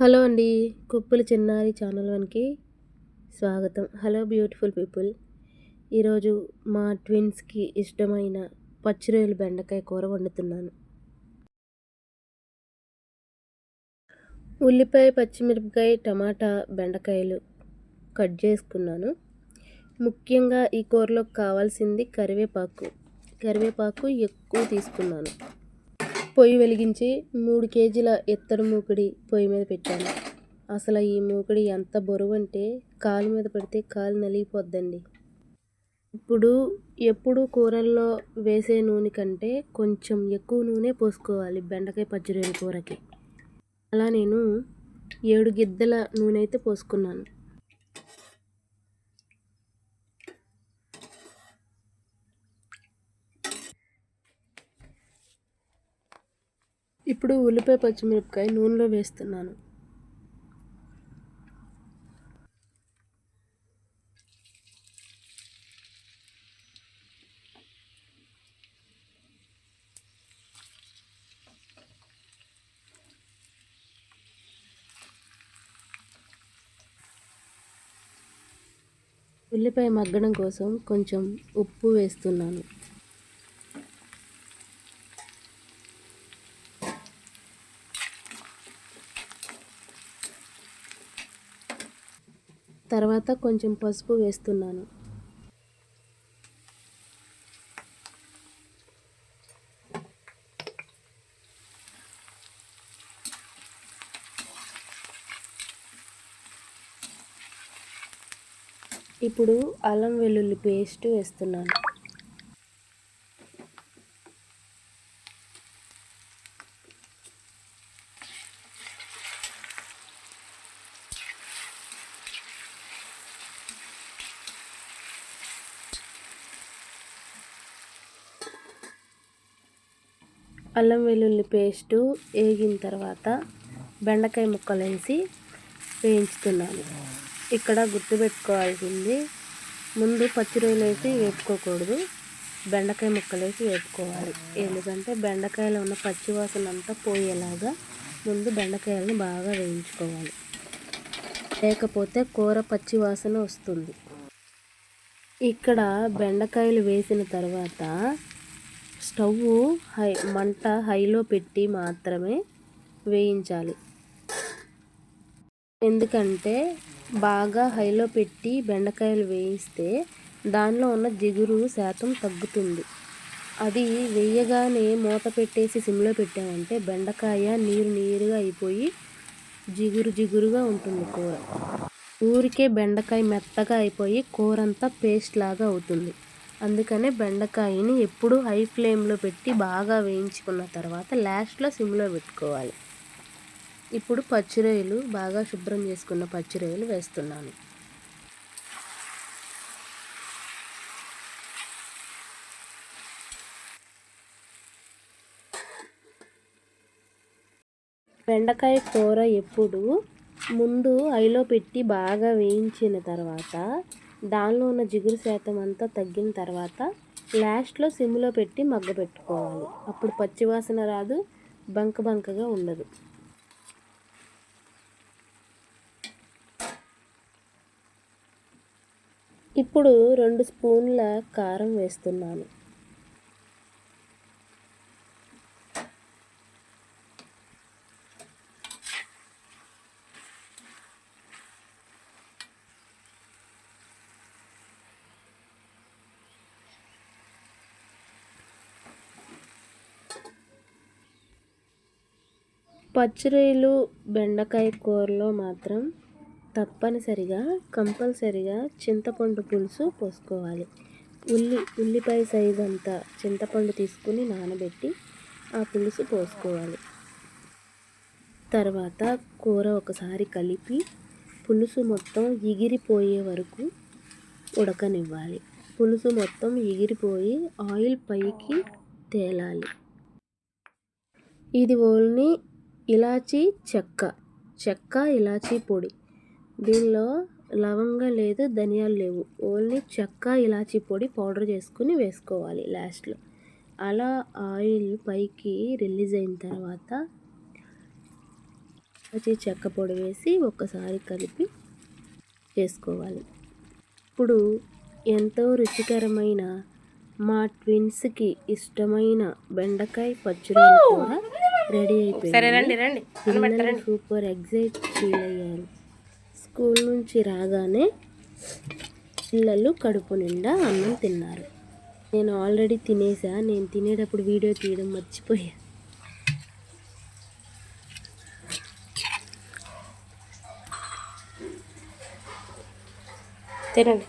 Hello అండి కుప్పలు చిన్నారి ఛానల్ వన్కి స్వాగతం. Hello beautiful people. ఈరోజు మా ట్విన్స్కి ఇష్టమైన పచ్చిరొయ్యలు బెండకాయ కూర వండుతున్నాను. ఉల్లిపాయ పచ్చిమిరపకాయ టమాటా బెండకాయలు కట్ చేసుకున్నాను. ముఖ్యంగా ఈ కూరలోకి కావాల్సింది కరివేపాకు. కరివేపాకు ఎక్కువ తీసుకున్నాను. పొయ్యి వెలిగించి మూడు కేజీల ఎత్తడి మూకుడి పొయ్యి మీద పెట్టాను. అసలు ఈ మూకుడి ఎంత బరువు అంటే కాలు మీద పడితే కాలు నలిగిపోద్దండి. ఇప్పుడు ఎప్పుడు కూరల్లో వేసే నూనె కంటే కొంచెం ఎక్కువ నూనె పోసుకోవాలి బెండకాయ పచ్చిరొయ్యల కూరకి. అలా నేను ఏడు గిద్దల నూనె అయితే పోసుకున్నాను. ఇప్పుడు ఉల్లిపాయ పచ్చిమిరపకాయ నూనెలో వేస్తున్నాను. ఉల్లిపాయ మగ్గడం కోసం కొంచెం ఉప్పు వేస్తున్నాను. తర్వాత కొంచెం పసుపు వేస్తున్నాను. ఇప్పుడు అల్లం వెల్లుల్లి పేస్ట్ వేస్తున్నాను. అల్లం వెల్లుల్లి పేస్టు వేగిన తర్వాత బెండకాయ ముక్కలు వేసి వేయించుతున్నాను. ఇక్కడ గుర్తుపెట్టుకోవాల్సింది ముందు పచ్చి రొయ్యలు వేసి వేపుకోకూడదు బెండకాయ ముక్కలు వేసి వేపుకోవాలి. ఎందుకంటే బెండకాయలో ఉన్న పచ్చి వాసన అంతా పోయేలాగా ముందు బెండకాయలను బాగా వేయించుకోవాలి. లేకపోతే కూర పచ్చి వాసన వస్తుంది. ఇక్కడ బెండకాయలు వేసిన తర్వాత స్టవ్ హై మంట హైలో పెట్టి మాత్రమే వేయించాలి. ఎందుకంటే బాగా హైలో పెట్టి బెండకాయలు వేయిస్తే దానిలో ఉన్న జిగురు శాతం తగ్గుతుంది. అది వేయగానే మూత పెట్టేసి సిమ్లో పెట్టామంటే బెండకాయ నీరు నీరుగా అయిపోయి జిగురు జిగురుగా ఉంటుంది కూర. ఊరికే బెండకాయ మెత్తగా అయిపోయి కూర అంతా పేస్ట్ లాగా అవుతుంది. అందుకనే బెండకాయని ఎప్పుడు హై ఫ్లేమ్లో పెట్టి బాగా వేయించుకున్న తర్వాత లాస్ట్లో సిమ్లో పెట్టుకోవాలి. ఇప్పుడు పచ్చిరొయ్యలు బాగా శుభ్రం చేసుకున్న పచ్చిరొయ్యలు వేస్తున్నాను. బెండకాయ కూర ఎప్పుడు ముందు ఐలో పెట్టి బాగా వేయించిన తర్వాత దానిలో ఉన్న జిగురు శాతం అంతా తగ్గిన తర్వాత లాస్ట్లో సిమ్లో పెట్టి మగ్గ పెట్టుకోవాలి. అప్పుడు పచ్చివాసన రాదు బంక బంకగా ఉండదు. ఇప్పుడు రెండు స్పూన్ల కారం వేస్తున్నాను. పచ్చిరొయ్యలు బెండకాయ కూరలో మాత్రం తప్పనిసరిగా కంపల్సరిగా చింతపండు పులుసు పోసుకోవాలి. ఉల్లి ఉల్లిపాయ సైజు అంతా చింతపండు తీసుకుని నానబెట్టి ఆ పులుసు పోసుకోవాలి. తర్వాత కూర ఒకసారి కలిపి పులుసు మొత్తం ఎగిరిపోయే వరకు ఉడకనివ్వాలి. పులుసు మొత్తం ఎగిరిపోయి ఆయిల్ పైకి తేలాలి. ఇది ఓన్లీ ఇలాచీ చెక్క చెక్క ఇలాచీ పొడి. దీనిలో లవంగా లేదు ధనియాలు లేవు. ఓన్లీ చెక్క ఇలాచీ పొడి పౌడర్ చేసుకుని వేసుకోవాలి లాస్ట్లో. అలా ఆయిల్ పైకి రిలీజ్ అయిన తర్వాత ఇలాచీ చెక్క పొడి వేసి ఒక్కసారి కలిపి చేసుకోవాలి. ఇప్పుడు ఎంతో రుచికరమైన మా ట్విన్స్కి ఇష్టమైన బెండకాయ పచ్చడి కూడా రెడీ సరే అయిపోయింది రండి. రండి పిల్లలు సూపర్ ఎగ్జైట్ ఫీల్ అయ్యారు. స్కూల్ నుంచి రాగానే పిల్లలు కడుపు నిండా అన్నం తిన్నారు. నేను ఆల్రెడీ తినేసా నేను తినేటప్పుడు వీడియో తీయడం మర్చిపోయా. తినండి.